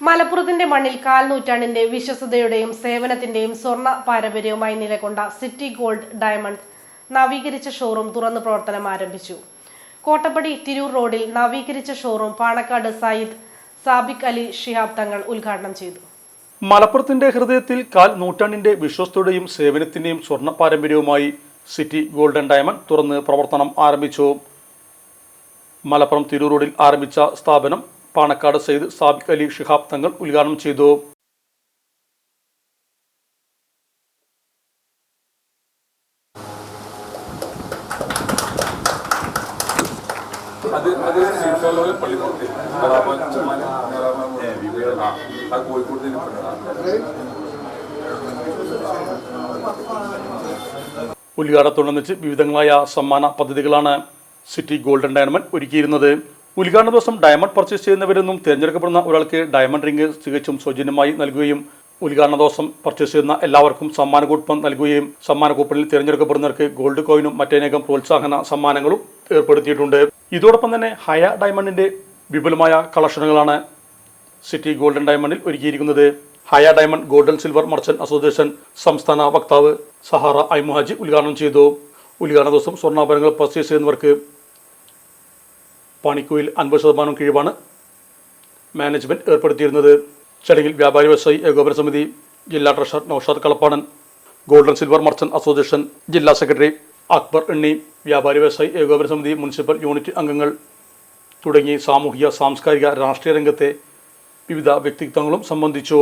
മലപ്പുറത്തിന്റെ മണ്ണിൽ കാൽനൂറ്റാണ്ടിന്റെ വിശ്വസതയുടെയും സേവനത്തിന്റെയും സ്വർണ പാരമ്പര്യവുമായി നിലകൊണ്ട സിറ്റി ഗോൾഡ് ഡയമണ്ട് നവീകരിച്ച ഷോറൂം തുറന്നു പ്രവർത്തനം ആരംഭിച്ചു. കോട്ടപ്പടി തിരൂർ റോഡിൽ നവീകരിച്ച ഷോറൂം പാണക്കാട് സയ്യിദ് സാബിക് അലി ഷിഹാബ് തങ്ങൾ ഉദ്ഘാടനം ചെയ്തു. മലപ്പുറത്തിന്റെ ഹൃദയത്തിൽ കാൽ നൂറ്റാണ്ടിന്റെ വിശ്വസ്തയുടെയും സേവനത്തിന്റെയും സ്വർണ പാരമ്പര്യവുമായി സിറ്റി ഗോൾഡൻ ഡയമണ്ട് തുറന്ന് പ്രവർത്തനം ആരംഭിച്ചു. മലപ്പുറം തിരൂർ റോഡിൽ ആരംഭിച്ച സ്ഥാപനം പാണക്കാട് സയ്യിദ് സാബിക് അലി ഷിഹാബ് തങ്ങൾ ഉദ്ഘാടനം ചെയ്തു. അത് ആ കോഴിക്കോട് ഉദ്ഘാടനത്തോടനുബന്ധിച്ച് വിവിധങ്ങളായ സമ്മാന പദ്ധതികളാണ് സിറ്റി ഗോൾഡൻ ഡയമണ്ട് ഒരുക്കിയിരുന്നത്. ഉദ്ഘാടന ദിവസം ഡയമണ്ട് പർച്ചേസ് ചെയ്യുന്നവരെന്നും തിരഞ്ഞെടുക്കപ്പെടുന്ന ഒരാൾക്ക് ഡയമണ്ട് റിംഗ് തികച്ചും സൗജന്യമായി നൽകുകയും ഉദ്ഘാടന ദിവസം പർച്ചേസ് ചെയ്യുന്ന എല്ലാവർക്കും സമ്മാന കൂപ്പൺ നൽകുകയും സമ്മാന കൂപ്പണിൽ തിരഞ്ഞെടുക്കപ്പെടുന്നവർക്ക് ഗോൾഡ് കോയിനും മറ്റനേകം പ്രോത്സാഹന സമ്മാനങ്ങളും ഏർപ്പെടുത്തിയിട്ടുണ്ട്. ഇതോടൊപ്പം തന്നെ ഹയ ഡയമണ്ടിന്റെ വിപുലമായ കളക്ഷനുകളാണ് സിറ്റി ഗോൾഡൻ ഡയമണ്ടിൽ ഒരുക്കിയിരിക്കുന്നത്. Haya diamond golden silver merchant association സംസ്ഥാന വക്താവ് സഹാറ ഐമുഹാജി ഉദ്ഘാടനം ചെയ്തു. ഉദ്ഘാടന ദിവസം സ്വർണാഭരണങ്ങൾ പർച്ചേസ് ചെയ്യുന്നവർക്ക് പണിക്കൂലിൽ അൻപത് ശതമാനം കിഴിവാണ് മാനേജ്മെന്റ് ഏർപ്പെടുത്തിയിരുന്നത്. ചടങ്ങിൽ വ്യാപാരി വ്യവസായി ഏകോപന സമിതി ജില്ലാ treasurer Naushad Kalappadan golden silver merchant association ജില്ലാ സെക്രട്ടറി അക്ബർ എണ്ണി വ്യാപാരി വ്യവസായി ഏകോപന സമിതി മുനിസിപ്പൽ യൂണിറ്റ് അംഗങ്ങൾ തുടങ്ങി സാമൂഹിക സാംസ്കാരിക രാഷ്ട്രീയ രംഗത്തെ വിവിധ വ്യക്തിത്വങ്ങളും സംബന്ധിച്ചു.